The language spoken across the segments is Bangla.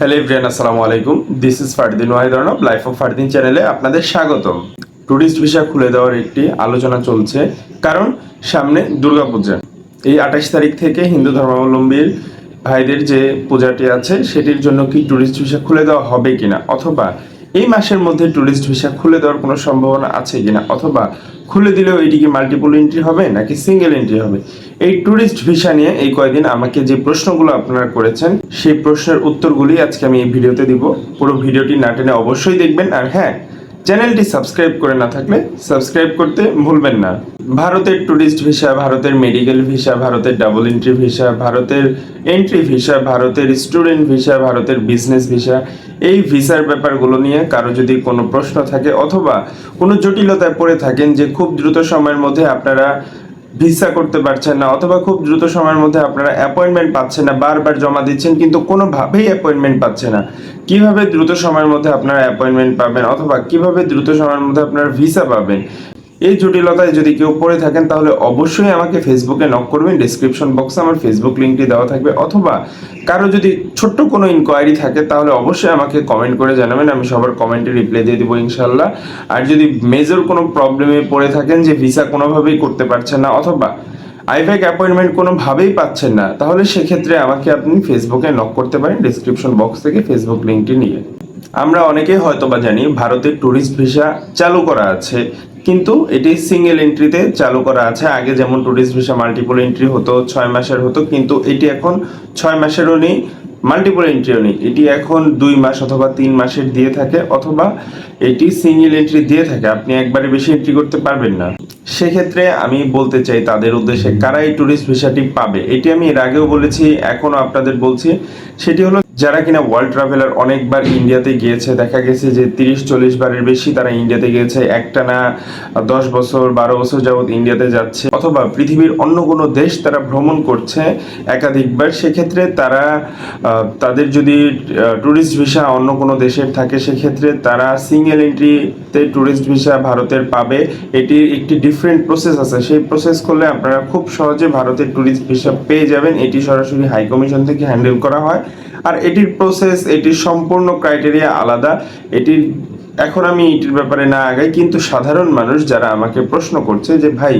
হ্যালো এভরিয়ান আসসালামু আলাইকুম this is Fardin Wahidon of life of Fardin চ্যানেলে আপনাদের স্বাগতম। ট্যুরিস্ট ভিসা খুলে দেওয়ার একটি আলোচনা চলছে, কারণ সামনে দুর্গাপূজা। এই আঠাশ তারিখ থেকে হিন্দু ধর্মাবলম্বীর ভাইদের যে পূজাটি আছে, সেটির জন্য কি ট্যুরিস্ট ভিসা খুলে দেওয়া হবে কিনা, অথবা এই মাসের মধ্যে ট্যুরিস্ট ভিসা খুলে দেওয়ার কোনো সম্ভাবনা আছে কিনা? অথবা খুলে দিলেও এটি কি মাল্টিপল এন্ট্রি হবে নাকি সিঙ্গেল এন্ট্রি হবে? এই ট্যুরিস্ট ভিসা নিয়ে এই কয়েকদিন আমাকে যে প্রশ্নগুলো আপনারা করেছেন, সেই প্রশ্নের উত্তরগুলি আজকে আমি এই ভিডিওতে দিব। পুরো ভিডিওটি না টেনে অবশ্যই দেখবেন। আর হ্যাঁ চ্যানেলটি সাবস্ক্রাইব করে না থাকলে সাবস্ক্রাইব করতে ভুলবেন না। ভারতের ট্যুরিস্ট ভিসা, ভারতের মেডিকেল ভিসা, ভারতের ডাবল এন্ট্রি ভিসা, ভারতের এন্ট্রি ভিসা, ভারতের স্টুডেন্ট ভিসা, ভারতের বিজনেস ভিসা, এই ভিসার ব্যাপারগুলো নিয়ে কারও যদি কোনো প্রশ্ন থাকে অথবা কোনো জটিলতায় পড়ে থাকেন যে খুব দ্রুত সময়ের মধ্যে আপনারা ভিসা করতে পারছেন না, অথবা খুব দ্রুত সময়ের মধ্যে আপনারা অ্যাপয়েন্টমেন্ট পাচ্ছেন না, বারবার জমা দিচ্ছেন, কিন্তু কোনোভাবেই অ্যাপয়েন্টমেন্ট পাচ্ছে না। কীভাবে দ্রুত সময়ের মধ্যে আপনারা অ্যাপয়েন্টমেন্ট পাবেন, অথবা কীভাবে দ্রুত সময়ের মধ্যে আপনারা ভিসা পাবেন? এই জটিলতায় যদি কেউ পড়ে থাকেন, তাহলে অবশ্যই আমাকে ফেসবুকে নক করবেন। ডিসক্রিপশন বক্সে আমার ফেসবুক লিঙ্কটি দেওয়া থাকবে। অথবা কারও যদি ছোট্ট কোনো ইনকোয়ারি থাকে, তাহলে অবশ্যই আমাকে কমেন্ট করে জানাবেন। আমি সবার কমেন্টে রিপ্লাই দিয়ে দেবো ইনশাল্লাহ আর যদি মেজর কোনো প্রবলেমে পড়ে থাকেন যে ভিসা কোনোভাবেই করতে পারছেন না, অথবা আইভ্যাক অ্যাপয়েন্টমেন্ট কোনোভাবেই পাচ্ছেন না, তাহলে সেক্ষেত্রে আমাকে আপনি ফেসবুকে নক করতে পারেন ডিসক্রিপশন বক্স থেকে ফেসবুক লিঙ্কটি নিয়ে। আমরা অনেকেই হয়তোবা জানি ভারতের ট্যুরিস্ট ভিসা চালু করা আছে। কিন্তু এটি সিঙ্গেল এন্ট্রিতে চালু করা আছে। আগে যেমন টুরিস্ট ভিসা মাল্টিপল এন্ট্রি হতো, ছয় মাসের হতো, কিন্তু এটি এখন ছয় মাসেরও নেই মাল্টিপল এন্ট্রিও নেই। এটি এখন দুই মাস অথবা তিন মাসের দিয়ে থাকে, অথবা এটি সিঙ্গেল এন্ট্রি দিয়ে থাকে। আপনি একবারে বেশি এন্ট্রি করতে পারবেন না। সেক্ষেত্রে আমি বলতে চাই তাদের উদ্দেশ্যে, কারা এই ট্যুরিস্ট ভিসাটি পাবে? এটি আমি এর আগেও বলেছি, এখনও আপনাদের বলছি। সেটি হলো যারা কিনা ওয়ার্ল্ড ট্রাভেলার অনেকবার ইন্ডিয়াতে গিয়েছে, দেখা গেছে যে তিরিশ চল্লিশ বারের বেশি তারা ইন্ডিয়াতে গিয়েছে। একটানা দশ বছর, বারো বছর যাবৎ ইন্ডিয়াতে যাচ্ছে। অথবা পৃথিবীর অন্য কোনো দেশ তারা ভ্রমণ করছে একাধিকবার, সেক্ষেত্রে তারা তাদের যদি ট্যুরিস্ট ভিসা অন্য কোনো দেশের থাকে, সেক্ষেত্রে তারা সিঙ্গেল এন্ট্রিতে ট্যুরিস্ট ভিসা ভারতের পাবে। এটির একটি ডিফারেন্ট প্রসেস আছে। সেই প্রসেস করলে আপনারা খুব সহজে ভারতের ট্যুরিস্ট ভিসা পেয়ে যাবেন। এটি সরাসরি হাই কমিশন থেকে হ্যান্ডেল করা হয়। আর এটির প্রসেস এটির সম্পূর্ণ ক্রাইটেরিয়া আলাদা। এটির, এখন আমি এটির ব্যাপারে না আগাই, কিন্তু সাধারণ মানুষ যারা আমাকে প্রশ্ন করছে যে, ভাই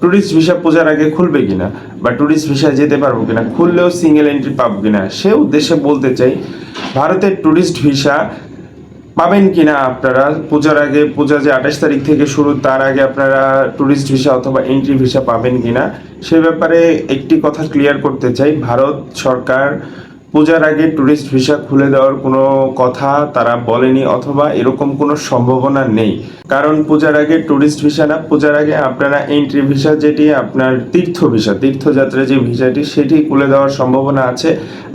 ট্যুরিস্ট ভিসা পূজার আগে খুলবে কিনা বা ট্যুরিস্ট ভিসা যেতে পারব কিনা, খুললেও সিঙ্গেল এন্ট্রি পাবো কিনা? সে উদ্দেশ্যে বলতে চাই, ভারতের ট্যুরিস্ট ভিসা পাবেন কিনা আপনারা? পূজার আগে, পূজা যে আঠাশ তারিখ থেকে শুরু, তার আগে আপনারা ট্যুরিস্ট ভিসা অথবা এন্ট্রি ভিসা পাবেন কিনা? সে ব্যাপারে একটি কথা ক্লিয়ার করতে চাই, ভারত সরকার পূজার আগে ট্যুরিস্ট ভিসা খুলে দেওয়ার কোনো কথা তারা বলেনি অথবা এরকম কোনো সম্ভাবনা নেই। কারণ পূজার আগে ট্যুরিস্ট ভিসা না, পূজার আগে আপনারা এন্ট্রি ভিসা যেটি, আপনার তীর্থ ভিসা তীর্থযাত্রা যে ভিসাটি সেটি খুলে দেওয়ার সম্ভাবনা আছে।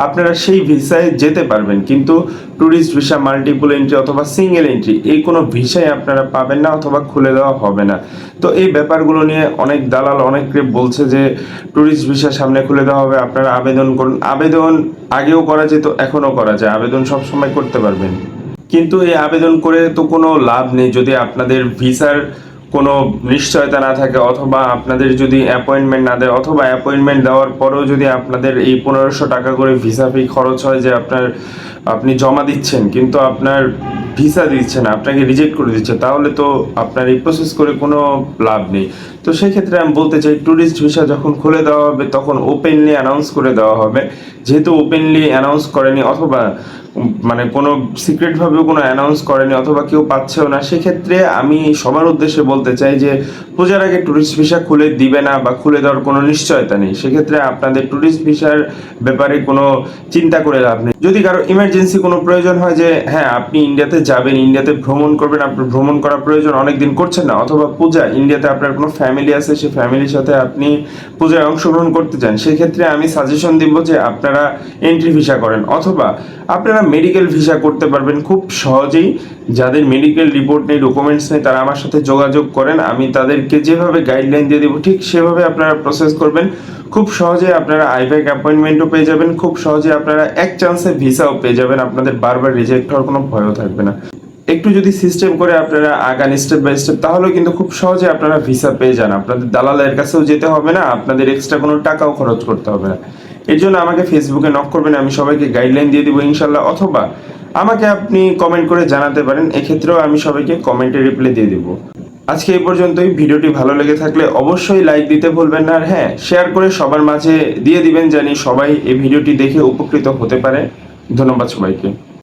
আপনারা সেই ভিসায় যেতে পারবেন, কিন্তু ট্যুরিস্ট ভিসা মাল্টিপল এন্ট্রি অথবা সিঙ্গেল এন্ট্রি এই কোনো ভিসাই আপনারা পাবেন না অথবা খুলে দেওয়া হবে না। তো এই ব্যাপারগুলো নিয়ে অনেক দালাল অনেকে বলছে যে ট্যুরিস্ট ভিসা সামনে খুলে দেওয়া হবে, আপনারা আবেদন করুন। আবেদন আগেও করা যেত, এখনও করা যায়। আবেদন সব সময় করতে পারবেন। কিন্তু এই আবেদন করে তো কোনো লাভ নেই। যদি আপনাদের ভিসার কোনো নিশ্চয়তা না থাকে অথবা আপনাদের যদি অ্যাপয়েন্টমেন্ট না দেয়, অথবা অ্যাপয়েন্টমেন্ট দেওয়ার পরেও যদি আপনাদের এই পনেরোশো টাকা করে ভিসা ফি খরচ হয় যে আপনার, আপনি জমা দিচ্ছেন, কিন্তু আপনার ভিসা দিচ্ছে না আপনাকে রিজেক্ট করে দিচ্ছে, তাহলে তো আপনার এই প্রসেস করে কোনো লাভ নেই। তো সেক্ষেত্রে আমি বলতে চাই ট্যুরিস্ট ভিসা যখন খুলে দেওয়া হবে, তখন ওপেনলি অ্যানাউন্স করে দেওয়া হবে যেহেতু ওপেনলি অ্যানাউন্স করেনি অথবা মানে কোনো সিক্রেটভাবেও কোনো অ্যানাউন্স করেনি অথবা কেউ পাচ্ছেও না, সেক্ষেত্রে আমি সবার উদ্দেশ্যে বলতে চাই যে, পূজার আগে ট্যুরিস্ট ভিসা খুলে দিবে না বা খুলে দেওয়ার কোনো নিশ্চয়তা নেই। সেক্ষেত্রে আপনাদের ট্যুরিস্ট ভিসার ব্যাপারে কোনো চিন্তা করে লাভ নেই। যদি কারও ইমার্জেন্সি কোনো প্রয়োজন হয় যে হ্যাঁ আপনি ইন্ডিয়াতে যাবেন ইন্ডিয়াতে ভ্রমণ করবেন আপনার ভ্রমণ করা প্রয়োজন অনেক দিন করছেন না, অথবা পূজা ইন্ডিয়াতে আপনার কোনো ফ্যামিলি আছে সেই ফ্যামিলির সাথে আপনি পূজায় অংশগ্রহণ করতে চান, সেক্ষেত্রে আমি সাজেশন দিব যে আপনারা এন্ট্রি ভিসা করেন, অথবা আপনারা মেডিকেল ভিসা করতে পারবেন খুব সহজেই। যাদের মেডিকেল রিপোর্ট নেই ডকুমেন্টস নেই, তারা আমার সাথে যোগাযোগ করেন, আমি তাদেরকে যেভাবে গাইডলাইন দিয়ে দেবো, ঠিক সেভাবে আপনারা প্রসেস করবেন। খুব সহজে আপনারা আইভ্যাক অ্যাপয়েন্টমেন্টও পেয়ে যাবেন, খুব সহজে আপনারা এক চান্সে ভিসাও পেয়ে যাবেন, আপনাদের বারবার রিজেক্ট হওয়ার কোনো ভয়ও থাকবে না। একটু যদি সিস্টেম করে আপনারা আগান স্টেপ বাই স্টেপ তাহলে কিন্তু খুব সহজে আপনারা ভিসা পেয়ে যান। আপনাদের দালালের কাছেও যেতে হবে না, আপনাদের এক্সট্রা কোনো টাকাও খরচ করতে হবে না। এর জন্য আমাকে ফেসবুকে নক করবেন, আমি সবাইকে গাইডলাইন দিয়ে দিব ইনশাল্লাহ অথবা আমাকে আপনি কমেন্ট করে জানাতে পারেন, এক্ষেত্রেও আমি সবাইকে কমেন্টে রিপ্লাই দিয়ে দেবো। আজকে এই পর্যন্তই, ভিডিওটি ভালো লেগে থাকলে অবশ্যই লাইক দিতে ভুলবেন না, আর হ্যাঁ শেয়ার করে সবার মাঝে দিয়ে দিবেন জানি সবাই এই ভিডিওটি দেখে উপকৃত হতে পারে। ধন্যবাদ সবাইকে।